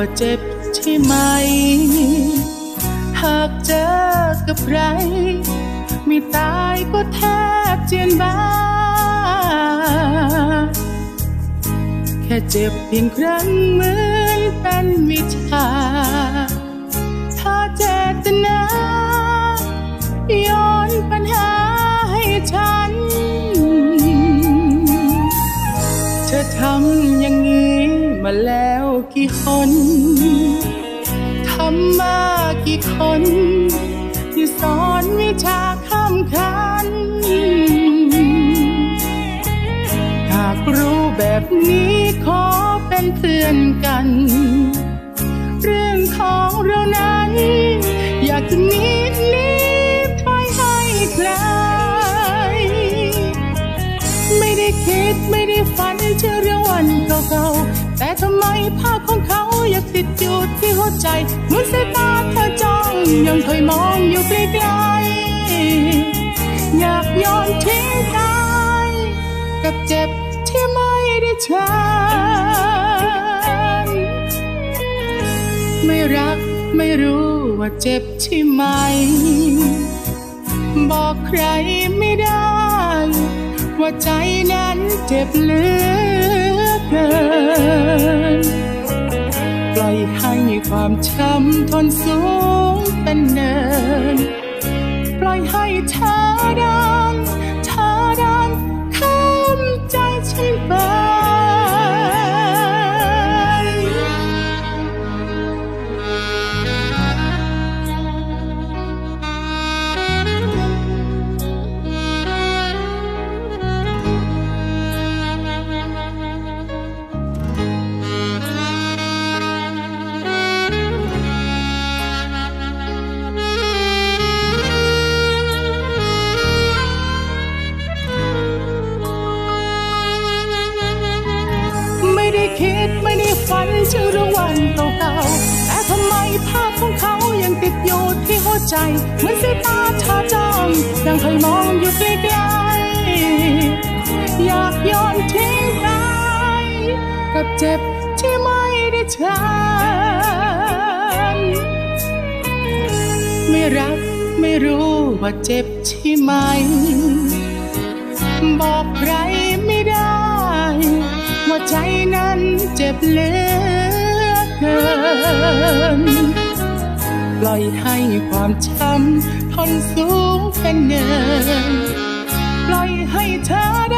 ว่าเจ็บใช่ไหม หากเจอกับใครม่ตายก็แทบเจียนบ้า แค่เจ็บเพียงครั้งเหมือนเป็นวิชา ถ้าเจตนาย้อนปัญหาให้ฉัน เธอทำอย่างนี้มาแล้ว กี่คน ทำมากี่คน ที่สอนวิชาข้ามคัน หากรู้แบบนี้ขอเป็นเพื่อนกัน เรื่องของเรานั้น ไม่ได้คิดไม่ได้ฝันเชื่อเรื่องวันเก่าๆแต่ทำไมภาพของเขายังติดอยู่ที่หัวใจเหมือนสายตาเธอจ้องยังคอยมองอยู่ไกลๆอยากย้อนทิ้งกายกับเจ็บที่ไม่ได้ฉันไม่รักไม่รู้ว่าเจ็บใช่ไหม บอกใครไม่ได้ ว่าใจนั้นเจ็บเหลือเกิน ปล่อยให้ความช้ำทนสูง คิดไม่ได้ฝันถึงเรื่องวันเก่าๆแต่ทำไมภาพของเขายังติดอยู่ที่หัวใจ เหมือนสายตาเธอจ้องยังเคยมองอยู่ไกลๆอยากย้อนทิ้งไปกับเจ็บที่ไม่ได้ฉันไม่รักไม่รู้ว่าเจ็บใช่ไหม บอกใครไม่ได้ ว่าใจ บเลือเกิน ปล่อยให้ความช้ำทนสูงเป็นเนิน ปล่อยให้เธอได้